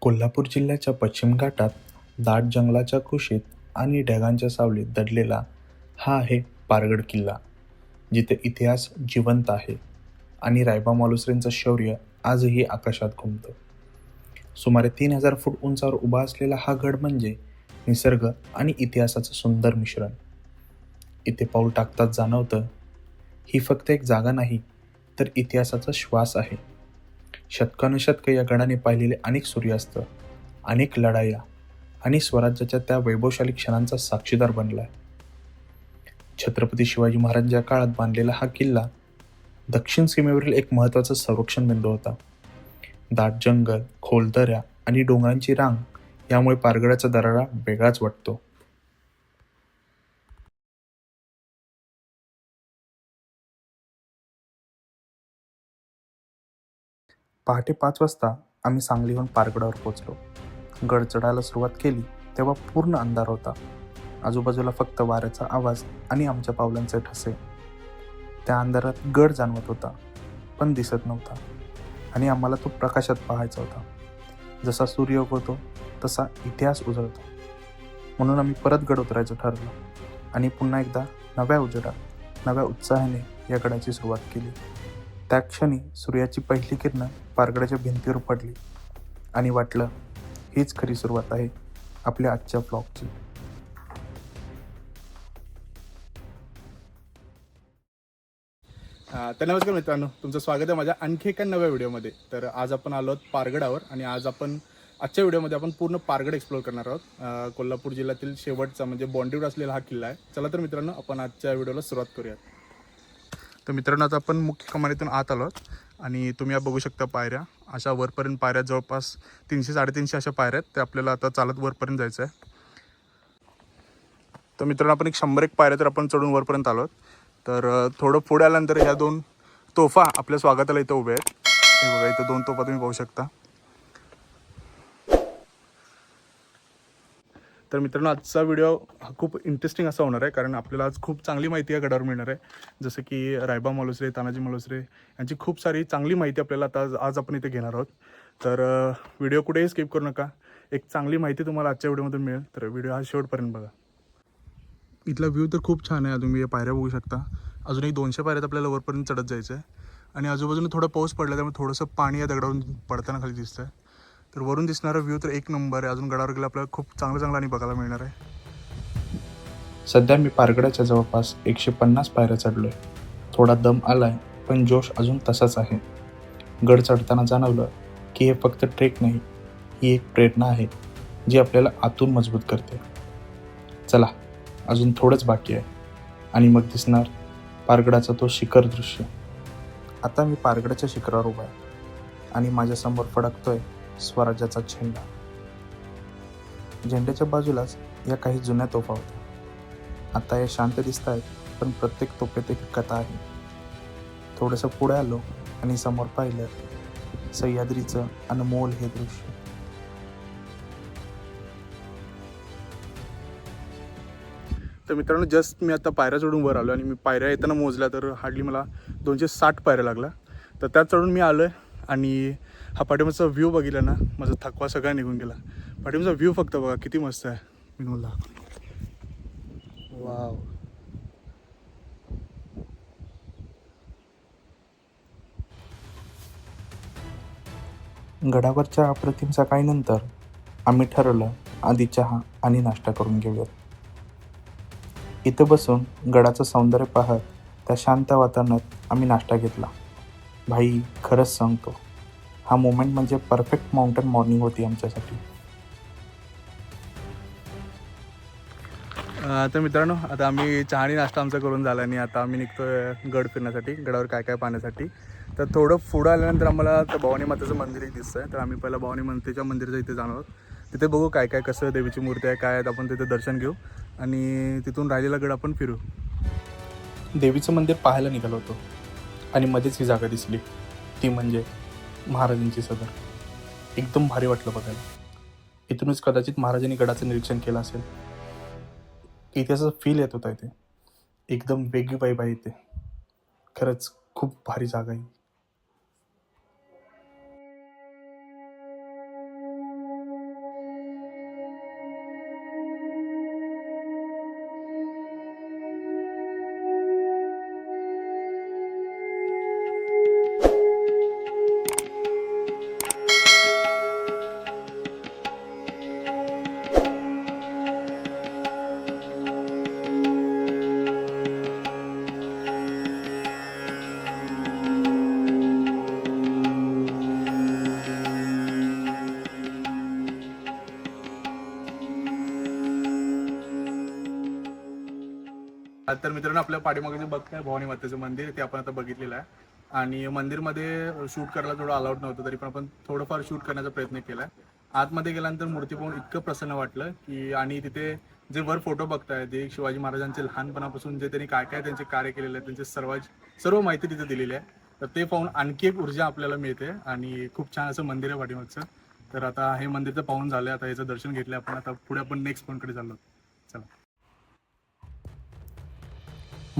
कोल्हापूर जिल्ह्याच्या पश्चिम घाटात दाट जंगलाच्या कुशीत आणि ढगांच्या सावलीत दडलेला हा आहे पारगड किल्ला जिथे इतिहास जिवंत आहे आणि रायबा मालुसरेंचं शौर्य आजही आकाशात घुमतं. सुमारे तीन हजार फूट उंचावर उभा असलेला हा गड म्हणजे निसर्ग आणि इतिहासाचं सुंदर मिश्रण. इथे पाऊल टाकताच जाणवतं ही फक्त एक जागा नाही तर इतिहासाचा श्वास आहे. शतकानुशतकं या गडाने पाहिलेले अनेक सूर्यास्त अनेक लढाया आणि स्वराज्याच्या त्या वैभवशाली क्षणांचा साक्षीदार बनलाय. छत्रपती शिवाजी महाराजांच्या काळात बांधलेला हा किल्ला दक्षिण सीमेवरील एक महत्त्वाचा संरक्षण बिंदू होता. दाट जंगल खोल दऱ्या आणि डोंगरांची रांग यामुळे पारगडाचा दरारा वेगळाच वाटतो. पहाटे पाच वाजता आम्ही सांगलीहून पारगडावर पोचलो गड चढायला सुरुवात केली तेव्हा पूर्ण अंधार होता. आजूबाजूला फक्त वाऱ्याचा आवाज आणि आमच्या पावलांचे ठसे. त्या अंधारात गड जाणवत होता पण दिसत नव्हता. आणि आम्हाला तो प्रकाशात पाहायचा होता. जसा सूर्य उगवतो तसा इतिहास उजळतो. म्हणून आम्ही परत गड उतरायचं ठरलं आणि पुन्हा एकदा नव्या उजेडात नव्या उत्साहाने या गडाची सुरुवात केली. त्या क्षणी सूर्याची पहिली किरणं पारगडाच्या भिंतीवर पडली आणि वाटलं हीच खरी सुरुवात आहे आपल्या आजच्या ब्लॉगची तर नमस्कार मित्रांनो तुमचं स्वागत आहे माझ्या आणखी एका नव्या व्हिडिओमध्ये. तर आज आपण आलो आहोत पारगडावर आणि आज आपण आजच्या व्हिडिओमध्ये आपण पूर्ण पारगड एक्सप्लोर करणार आहोत. कोल्हापूर जिल्ह्यातील शेवटचा म्हणजे बॉन्ड्रीवर असलेला हा किल्ला आहे. चला तर मित्रांनो आपण आजच्या व्हिडिओला सुरुवात करूयात. तर मित्रांनो आता आपण मुख्य कमानीतून आत आलो आणि तुम्ही या बघू शकता पायऱ्या. अशा वरपर्यंत पायऱ्या जवळपास तीनशे साडेतीनशे अशा पायऱ्या आहेत. त्या आपल्याला आता चालत वरपर्यंत जायचं आहे तर मित्रांनो आपण एक शंभर एक पायऱ्या तर आपण चढून वरपर्यंत आलो तर थोडं पुढे आल्यानंतर ह्या दोन तोफा आपल्या स्वागताला इथं उभे आहेत. हे बघा इथं दोन तोफा तुम्ही पाहू शकता. तर मित्रांनो आजचा व्हिडिओ हा खूप इंटरेस्टिंग असा होणार आहे कारण आपल्याला आज खूप चांगली माहिती या गडावर मिळणार आहे. जसं की रायबा मालुसरे तानाजी मालुसरे यांची खूप सारी चांगली माहिती आपल्याला आता आज- आज आपण इथे घेणार आहोत. तर व्हिडिओ कुठेही स्किप करू नका. एक चांगली माहिती तुम्हाला आजच्या व्हिडिओमधून मिळेल. तर व्हिडिओ हा शेवटपर्यंत बघा. इथला व्ह्यू तर खूप छान आहे. तुम्ही या पायऱ्या बघू शकता. अजून एक दोनशे पायऱ्यात आपल्याला वरपर्यंत चढत जायचं आहे आणि आजूबाजूने थोडा पाऊस पडला त्यामुळे थोडंसं पाणी या दगडावरून पडताना खाली दिसतं आहे तर वरून दिसणारा व्ह्यू तर एक नंबर आहे. अजून गडावर गेला आपल्याला खूप चांगलं चांगलं आणि बघायला मिळणार आहे. सध्या मी पारगडाच्या जवळपास एकशे पन्नास पायऱ्या चढलोय. थोडा दम आलाय पण जोश अजून तसाच आहे. गड चढताना जाणवलं की हे फक्त ट्रेक नाही ही एक प्रेरणा आहे जी आपल्याला आतून मजबूत करते. चला अजून थोडंच बाकी आहे. आणि मग दिसणार पारगडाचा तो शिखर दृश्य. आता मी पारगडाच्या शिखरावर उभा आहे. आणि माझ्यासमोर फडकतोय स्वराज्याचा झेंडा. झेंड्याच्या बाजूलाच या काही जुन्या तोफा होत्या. आता या शांत दिसत आहेत पण प्रत्येक तोफेत एक कथा आहे. थोडंसं पुढे आलो आणि समोर पाहिलं सह्याद्रीचं अनमोल हे दृश्य. तर मित्रांनो जस्ट मी आता पायऱ्या चढून वर आलो आणि मी पायऱ्या येताना मोजल्या तर हार्डली मला दोनशे साठ पायऱ्या लागल्या. तर त्यात चढून मी आलो आहे आणि हा पाठिंबाचा व्ह्यू बघितला ना माझा थकवा सगळा निघून गेला. पाठिंबाचा व्ह्यू फक्त बघा किती मस्त आहे. मी तुम्हाला वाव गडावरच्या अप्रतिम सकाळीनंतर आम्ही ठरवलं आधी चहा आणि नाश्ता करून घेऊयात. इथं बसून गडाचं सौंदर्य पाहत त्या शांत वातावरणात आम्ही नाश्ता घेतला. भाई खरंच सांगतो. हा मोमेंट म्हणजे परफेक्ट माउंटन मॉर्निंग होती आमच्यासाठी. तर मित्रांनो आता आम्ही चहा आणि नाश्ता आमचा करून झाला आणि आता आम्ही निघतोय गड फिरण्यासाठी गडावर काय काय पाहण्यासाठी. तर थोडं पुढं आल्यानंतर आम्हाला त्या भवानी मातेचं मंदिर एक दिसतंय. तर आम्ही पहिला भवानी मातेच्या मंदिराच्या इथे जाणार. आहोत तिथे बघू काय काय कसं देवीची मूर्ती आहे काय आहेत आपण तिथे दर्शन घेऊ. आणि तिथून राहिलेला गड आपण फिरू. देवीचं मंदिर पाहायला निघालो होतो. आणि मध्येच ही जागा दिसली. ती म्हणजे महाराजांची सदर. एकदम भारी वाटलं बघायला. इथूनच कदाचित महाराजांनी गडाचं निरीक्षण केलं असेल. इतिहासाचा फील येत होता इथे. एकदम वेगळी बाई बाई इथे. खरंच खूप भारी जागा आहे. तर मित्रांनो आपल्या पाठीमागे जे बघताय भवानी मातेचं मंदिर ते आपण आता बघितलेलं आहे. आणि मंदिरमध्ये शूट करायला थोडं अलाउड नव्हतं तरी पण आपण थोडंफार शूट करण्याचा प्रयत्न केला आतमध्ये गेल्यानंतर मूर्ती पाहून इतकं प्रसन्न वाटलं की आणि तिथे जे वर फोटो बघताय ते शिवाजी महाराजांचे लहानपणापासून जे त्यांनी काय काय त्यांचे कार्य केलेले आहे त्यांचे सर्व सर्व माहिती तिथे दिलेली आहे. तर ते पाहून आणखी एक ऊर्जा आपल्याला मिळते आणि खूप छान असं मंदिर आहे पाठीमागचं. तर आता हे मंदिर तर पाहून झालं आता याचं दर्शन घेतलं आपण आता पुढे आपण नेक्स्ट पॉईंटकडे चाललो.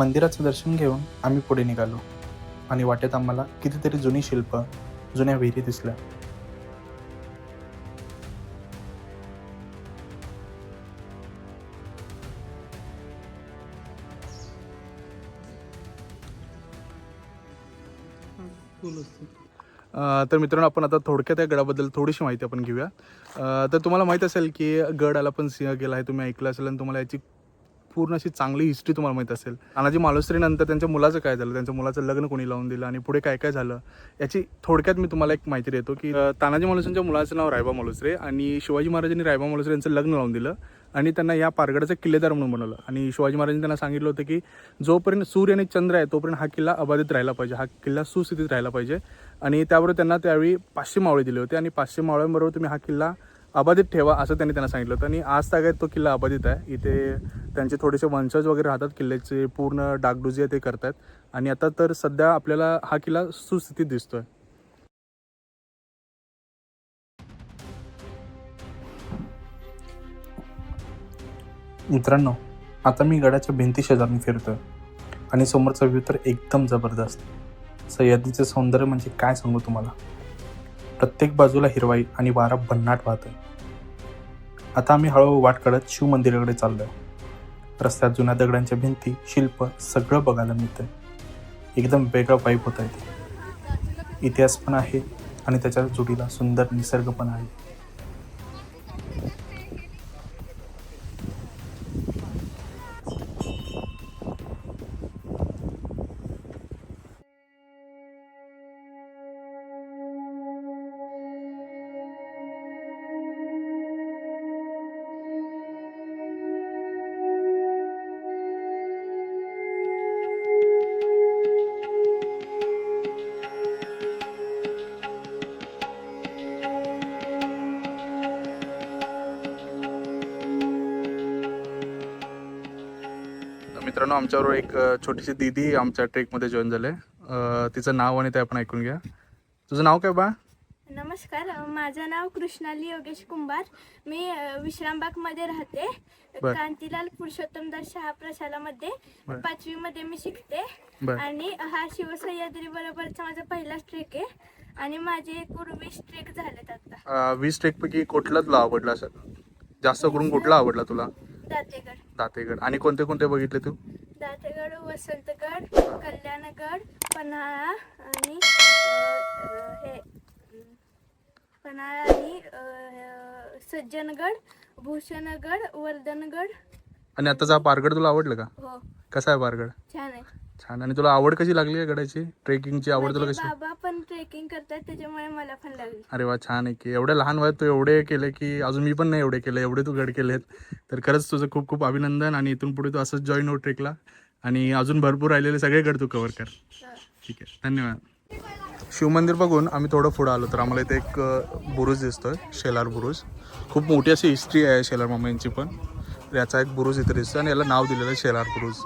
मंदिराचं दर्शन घेऊन आम्ही पुढे निघालो. आणि वाटेत आम्हाला कितीतरी जुनी शिल्प जुन्या विहिरी दिसल्या. तर मित्रांनो आपण आता थोडक्यात या गडाबद्दल थोडीशी माहिती आपण घेऊया. तर तुम्हाला माहीत असेल की गडाला पण सिंह गेला आहे तुम्ही ऐकलं असेल आणि तुम्हाला याची पूर्ण अशी चांगली हिस्ट्री तुम्हाला माहीत असेल. तानाजी मालुसरीनंतर त्यांच्या मुलाचं काय झालं? त्यांच्या मुलाचं लग्न कोणी लावून दिलं? आणि पुढे काय काय झालं? याची थोडक्यात मी तुम्हाला एक माहिती देतो की तानाजी मालुसरेंच्या मुलाचं नाव रायबा मालुसरे आणि शिवाजी महाराजांनी रायबा मालुसरे यांचं लग्न लावून दिलं आणि त्यांना या पारगडाचा किल्लेदार म्हणून बनवलं. आणि शिवाजी महाराजांनी त्यांना सांगितलं होतं की जोपर्यंत सूर्य आणि चंद्र आहे तोपर्यंत हा किल्ला अबाधित राहिला पाहिजे. हा किल्ला सुस्थितीत राहिला पाहिजे. आणि त्याबरोबर त्यांना त्यावेळी पाचशे मावळे दिले होते आणि पाचशे मावळ्यांबरोबर तुम्ही हा किल्ला अबाधित ठेवा असं त्यांनी त्यांना सांगितलं होतं. आणि आज तागायत तो किल्ला अबाधित आहे. इथे त्यांचे थोडेसे वंशज वगैरे राहतात किल्ल्याचे पूर्ण डागडुजी ते करतात. आणि आता तर सध्या आपल्याला हा किल्ला सुस्थितीत दिसतोय. मित्रांनो आता मी गडाच्या भिंती शेजारून फिरतोय. आणि समोरचा व्ह्यू तर एकदम जबरदस्त. सह्याद्रीचं सौंदर्य म्हणजे काय सांगू तुम्हाला? प्रत्येक बाजूला हिरवाई आणि वारा भन्नाट वाहतोय. आता आम्ही हळूहळू वाट काढत शिव मंदिराकडे चाललोय. रस्त्यात जुन्या दगडांच्या भिंती शिल्प सगळं बघायला मिळतंय. एकदम वेगळं वाईब होत आहे ते. इतिहास पण आहे आणि त्याच्या जोडीला सुंदर निसर्ग पण आहे. मित्रांनो आमच्याबरोबर एक छोटीशी दीदी आमच्या ट्रेकमध्ये जॉईन झाले तिचं नाव आणि ते आपण ऐकून घ्या. तुझं नाव काय बा? नमस्कार माझं नाव कृष्णाली योगेश कुंभार. मी अ, विश्रामबागमध्ये राहते. कांतीलाल पुरुषोत्तम दर शहा प्रशालामध्ये. बर. पाचवीमध्ये मी शिकते. आणि हा शिवसह्याद्री बरोबरचा माझा पहिलाच ट्रेक आहे. आणि माझे एकूण वीस ट्रेक झालेत आता. वीस ट्रेकपैकी कुठला तुला आवडला सर जास्त करून कुठला आवडला तुला? दातेगड. दातेगड. आणि कोणते कोणते बघितले तू? दातेगड वसंतगड कल्याणगड पन्हाळा आणि अ, हे पन्हाळा आणि अ, सज्जनगड भूषणगड वर्धनगड. आणि आताचा पारगड तुला आवडलं का? हो. कसा आहे पारगड? छान आहे. छान. आणि तुला आवड कशी लागली आहे गडाची? ट्रेकिंगची आवड तुला कशी? बाबा पण ट्रेकिंग करतात त्याच्यामुळे मला पण लागली. अरे वा छान आहे की. एवढ्या लहान वयात तू एवढे केले की अजून मी पण नाही एवढे केले एवढे तू गड केलेत. तर खरंच तुझं खूप खूप अभिनंदन आणि इथून पुढे तू असंच जॉईन हो ट्रेकला. आणि अजून भरपूर राहिलेले सगळे गड तू कव्हर कर. ठीक आहे. धन्यवाद. शिवमंदिर बघून आम्ही थोडं पुढं आलो तर आम्हाला इथे एक बुरुज दिसतोय शेलार बुरुज. खूप मोठी अशी हिस्ट्री आहे शेलार मामा यांची पण. याचा एक बुरुज इथे दिसतो आणि याला नाव दिलेलं आहे शेलार बुरुज.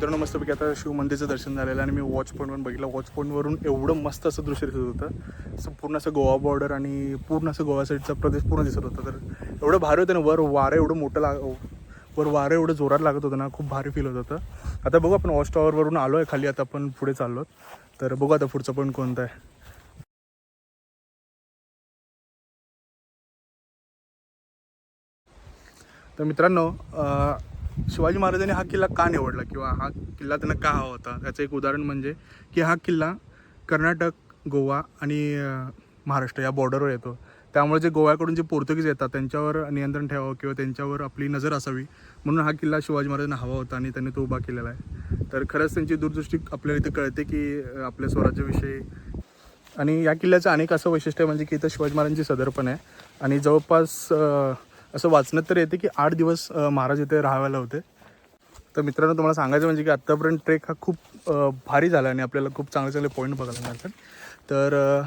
मित्रांनो मस्तपैकी आता शिव मंदिरचं दर्शन झालेलं आहे आणि मी वॉच पॉईंटवरून बघितलं. वॉच पॉईंटवरून एवढं मस्त असं दृश्य दिसत होतं. असं पूर्ण असं गोवा बॉर्डर आणि पूर्ण असं गोवा साईडचा प्रदेश पूर्ण दिसत होता. तर एवढं भारी होतं ना वर वारं एवढं मोठं लाग वर वारं एवढं जोरात लागत होतं ना खूप भारी फील होत होतं. आता बघू आपण वॉच टॉवरवरून आलो आहे खाली आता आपण पुढे चाललो तर बघू आता पुढचं पॉईंट कोणतं आहे. तर मित्रांनो शिवाजी महाराजांनी हा किल्ला का निवडला किंवा हा किल्ला त्यांना का हवा होता? त्याचं एक उदाहरण म्हणजे की हा किल्ला कर्नाटक गोवा आणि महाराष्ट्र या बॉर्डरवर येतो. त्यामुळे जे गोव्याकडून जे पोर्तुगीज येतात त्यांच्यावर नियंत्रण ठेवावं किंवा त्यांच्यावर आपली नजर असावी म्हणून हा किल्ला शिवाजी महाराजांना हवा होता आणि त्यांनी तो उभा केलेला आहे. तर खरंच त्यांची दूरदृष्टी आपल्याला इथे कळते की आपल्या स्वराज्याविषयी. आणि या किल्ल्याचं अनेक असं वैशिष्ट्य आहे म्हणजे की इथं शिवाजी महाराजांची सदर पण आहे. आणि जवळपास असं वाचण्यात तर येते की आठ दिवस महाराज इथे राहायला होते. तर मित्रांनो तुम्हाला सांगायचं म्हणजे की आत्तापर्यंत ट्रेक हा खूप भारी झाला आणि आपल्याला खूप चांगले चांगले पॉईंट बघायला मिळतात. तर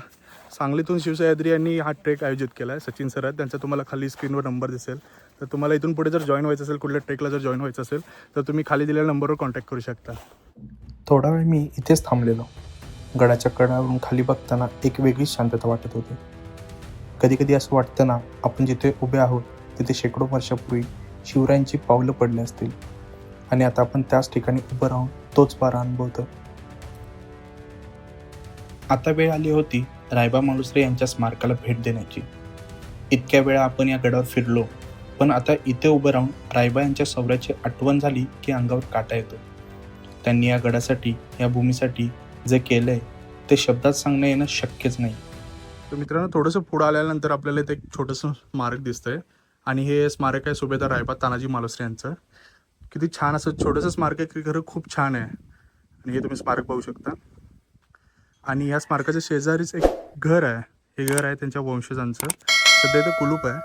सांगलीतून शिवसह्याद्री यांनी हा ट्रेक आयोजित केला आहे सचिन सर आहेत. त्यांचा तुम्हाला खाली स्क्रीनवर नंबर दिसेल. तर तुम्हाला इथून पुढे जर जॉईन व्हायचं असेल कुठल्या ट्रेकला जर जॉईन व्हायचं असेल तर तुम्ही खाली दिलेल्या नंबरवर कॉन्टॅक्ट करू शकता. थोडा वेळ मी इथेच थांबलेलो. गडाच्या कडावरून खाली बघताना एक वेगळीच शांतता वाटत होती. कधी कधी असं वाटतं ना आपण जिथे उभे आहोत तिथे शेकडो वर्षापूर्वी शिवरायांची पावलं पडली असतील. आणि आता आपण त्याच ठिकाणी उभं राहून तोच पारा अनुभवतो आता वेळ आली होती रायबा मालुसरे यांच्या स्मारकाला भेट देण्याची. इतक्या वेळा आपण या गडावर फिरलो पण आता इथे उभं राहून रायबा यांच्या सौऱ्याची आठवण झाली की अंगावर काटा येतो. त्यांनी या गडासाठी या भूमीसाठी जे केलंय ते शब्दात सांगणं येणं शक्यच नाही. तर मित्रांनो थोडंसं पुढं आल्यानंतर आपल्याला इथे एक छोटंसं स्मारक दिसतंय. आणि हे स्मारक आहे सुभेदार रायबा तानाजी मालुसरे यांचं. किती छान असं छोटंसं स्मारक आहे की खरं खूप छान आहे. आणि हे तुम्ही स्मारक पाहू शकता. आणि या स्मारकाच्या शेजारीच एक घर आहे. हे घर आहे त्यांच्या वंशजांचं. सध्या इथं कुलूप आहे.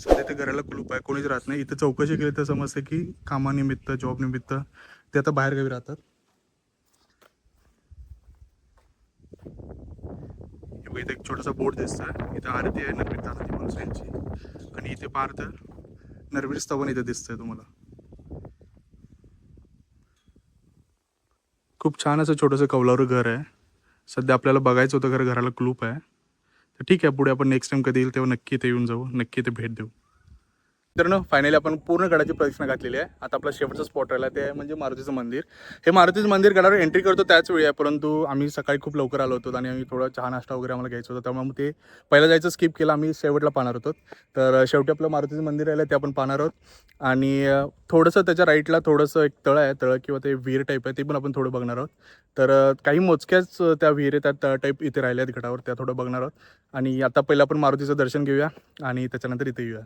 सध्या इथं घराला कुलूप आहे. कोणीच राहत नाही. इथं चौकशी केली तर समजते की कामानिमित्त जॉबनिमित्त ते आता बाहेरगावी राहतात. बघा, इथे एक छोटासा बोर्ड दिसतोय. इथं आरती आहे नरवीर तानाजी मालुसरे यांची. आणि इथे पार तर नरवीर स्तवन इथे दिसतंय तुम्हाला. खूप छान असं छोटंसं कौलारू घर आहे. सध्या आपल्याला बघायचं होतं घर घराला क्लूप आहे. तर ठीक आहे पुढे आपण नेक्स्ट टाइम कधी येईल तेव्हा नक्की इथे येऊन जाऊ नक्की इथे भेट देऊ. मित्रांनो फायनली आपण पूर्ण गडाची प्रदक्षिणा घातलेली आहे. आता आपला शेवटचा स्पॉट राहिला ते म्हणजे मारुतीचं मंदिर. हे मारुतीचं मंदिर गडावर एंट्री करतो त्याच वेळी आहे परंतु आम्ही सकाळी खूप लवकर आलो होतो आणि आम्ही थोडा चहा नाश्ता वगैरे आम्हाला घ्यायचं होतं त्यामुळे मग ते पहिला जायचं स्किप केलं आम्ही शेवटला पाहणार होतो. तर शेवटी आपलं मारुतीचं मंदिर राहिलं ते आपण पाहणार आहोत. आणि थोडंसं त्याच्या राईटला थोडंसं एक तळं आहे तळं किंवा ते विहीर टाईप आहे ते पण आपण थोडं बघणार आहोत. तर काही मोजक्याच त्या विहीर आहेत, त्या टाईप इथे राहिल्या आहेत गडावर त्या थोडं बघणार आहोत. आणि आता पहिलं आपण मारुतीचं दर्शन घेऊया आणि त्याच्यानंतर इथे येऊया.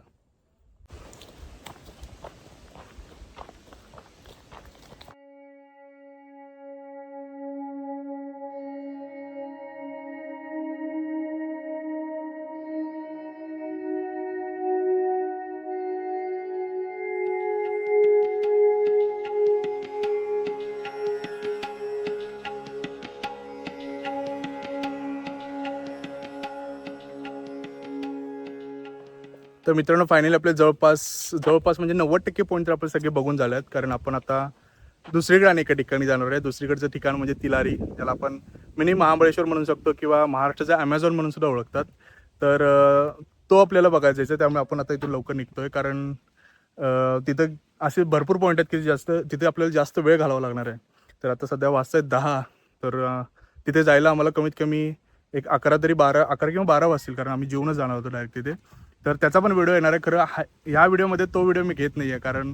तर मित्रांनो फायनली आपले जवळपास जवळपास म्हणजे नव्वद टक्के पॉईंट तर आपले सगळे बघून झाले आहेत कारण आपण आता दुसरीकडे आणि एका ठिकाणी जाणार आहे. दुसरीकडचं ठिकाण म्हणजे तिलारी. त्याला आपण मिनी महाबळेश्वर म्हणू शकतो किंवा महाराष्ट्राचा ॲमेझॉन म्हणून सुद्धा ओळखतात. तर तो आपल्याला बघायचा आहे. त्यामुळे आपण आता इथून लवकर निघतोय. कारण तिथं असे भरपूर पॉईंट आहेत की जास्त तिथे आपल्याला जास्त वेळ घालावा लागणार आहे. तर आता सध्या वाजता आहेत दहा. तर तिथे जायला आम्हाला कमीत कमी एक अकरा तरी बारा अकरा किंवा बारा वाजतील. कारण आम्ही जेवणच जाणार होतो डायरेक्ट तिथे. तर त्याचा पण व्हिडिओ येणार आहे. खरं हा ह्या व्हिडिओमध्ये तो व्हिडिओ मी घेत नाही आहे कारण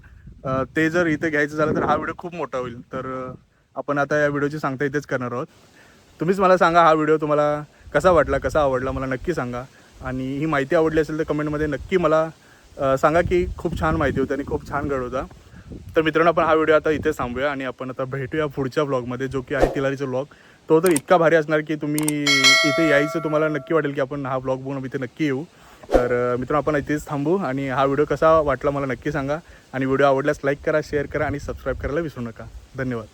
ते जर इथे घ्यायचं झालं तर हा व्हिडिओ खूप मोठा होईल. तर आपण आता या व्हिडिओची सांगता इथेच करणार आहोत. तुम्हीच मला सांगा हा व्हिडिओ तुम्हाला कसा वाटला कसा आवडला मला नक्की सांगा. आणि ही माहिती आवडली असेल तर कमेंटमध्ये नक्की मला सांगा की खूप छान माहिती होती आणि खूप छान गड होता. तर मित्रांनो आपण हा व्हिडिओ आता इथे थांबूया आणि आपण आता भेटूया पुढच्या ब्लॉगमध्ये जो की आहे तिलारीचा ब्लॉग तो तर इतका भारी असणार की तुम्ही इथे यायचं तुम्हाला नक्की वाटेल की आपण हा ब्लॉग बघून इथे नक्की येऊ. तर मित्र आपण इथेच थांबू आणि हा व्हिडिओ कसा वाटला मला नक्की सांगा. आणि व्हिडिओ आवडल्यास लाईक करा शेअर करा आणि सबस्क्राईब करायला विसरू नका. धन्यवाद.